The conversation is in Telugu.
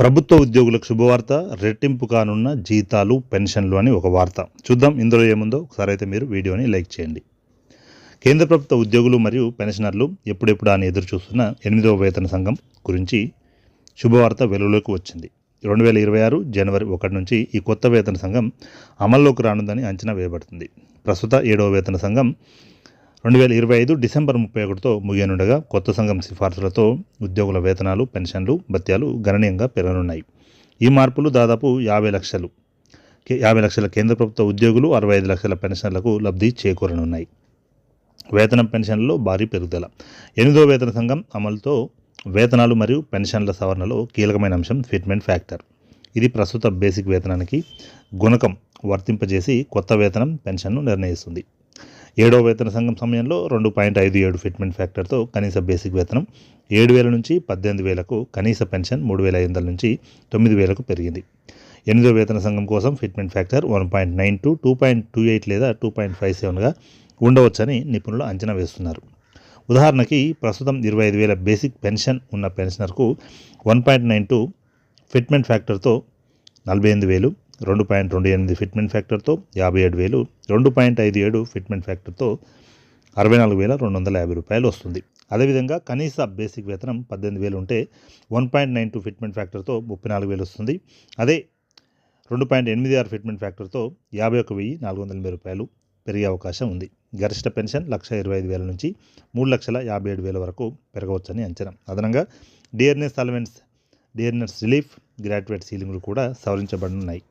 ప్రభుత్వ ఉద్యోగులకు శుభవార్త రెట్టింపు కానున్న జీతాలు పెన్షన్లు అని ఒక వార్త. చూద్దాం ఇందులో ఏముందో. ఒకసారి అయితే మీరు వీడియోని లైక్ చేయండి. కేంద్ర ప్రభుత్వ ఉద్యోగులు మరియు పెన్షనర్లు ఎప్పుడెప్పుడు అని ఎదురు చూస్తున్న ఎనిమిదవ వేతన సంఘం గురించి శుభవార్త వెలుగులోకి వచ్చింది. రెండు వేల ఇరవై ఆరు జనవరి ఒకటి నుంచి ఈ కొత్త వేతన సంఘం అమల్లోకి రానుందని అంచనా వేయబడుతుంది. ప్రస్తుత ఏడవ వేతన సంఘం రెండు వేల ఇరవై ఐదు డిసెంబర్ ముప్పై ఒకటితో ముగియనుండగా కొత్త సంఘం సిఫార్సులతో ఉద్యోగుల వేతనాలు పెన్షన్లు భత్యాలు గణనీయంగా పెరగనున్నాయి. ఈ మార్పులు దాదాపు యాభై లక్షలు. యాభై లక్షల కేంద్ర ప్రభుత్వ ఉద్యోగులు అరవై ఐదు లక్షల పెన్షన్లకు లబ్ధి చేకూరనున్నాయి. వేతనం పెన్షన్లలో భారీ పెరుగుదల. ఎనిమిదో వేతన సంఘం అమలుతో వేతనాలు మరియు పెన్షన్ల సవరణలో కీలకమైన అంశం ఫిట్మెంట్ ఫ్యాక్టర్. ఇది ప్రస్తుత బేసిక్ వేతనానికి గుణకం వర్తింపజేసి కొత్త వేతనం పెన్షన్ను నిర్ణయిస్తుంది. ఏడో వేతన సంఘం సమయంలో రెండు పాయింట్ ఐదు ఏడు ఫిట్మెంట్ ఫ్యాక్టర్తో కనీస బేసిక్ వేతనం ఏడు వేల నుంచి పద్దెనిమిది వేలకు కనీస పెన్షన్ మూడు వేల ఐదు వందల నుంచి తొమ్మిది వేలకు పెరిగింది. ఎనిమిదో వేతన సంఘం కోసం fitment factor one point nine two two point two eight లేదా టూ పాయింట్ ఫైవ్ సెవెన్గా ఉండవచ్చని నిపుణులు అంచనా వేస్తున్నారు. ఉదాహరణకి ప్రస్తుతం ఇరవై ఐదు వేల బేసిక్ పెన్షన్ ఉన్న పెన్షనర్కు one point nine two fitment ఫ్యాక్టర్తో నలభై ఎనిమిది వేలు రెండు పాయింట్ రెండు ఎనిమిది ఫిట్మెంట్ ఫ్యాక్టర్తో యాభై ఏడు వేలు రెండు పాయింట్ ఐదు ఏడు ఫిట్మెంట్ ఫ్యాక్టర్తో అరవై నాలుగు వేల రెండు వందల యాభై రూపాయలు వస్తుంది. అదేవిధంగా కనీస బేసిక్ వేతనం పద్దెనిమిది వేలు ఉంటే one point nine two fitment ఫ్యాక్టర్తో ముప్పై నాలుగు వేలు వస్తుంది. అదే రెండు పాయింట్ ఎనిమిది ఆరు ఫిట్మెంట్ ఫ్యాక్టర్తో యాభై ఒక వెయ్యి నాలుగు వందల ఎనభై రూపాయలు పెరిగే అవకాశం ఉంది. గరిష్ట పెన్షన్ లక్ష ఇరవై ఐదు వేల నుంచి మూడు లక్షల యాభై ఏడు వేల వరకు పెరగవచ్చని అంచనా. అదనంగా dearness allowance dearness relief graduate సీలింగ్లు కూడా సవరించబడున్నాయి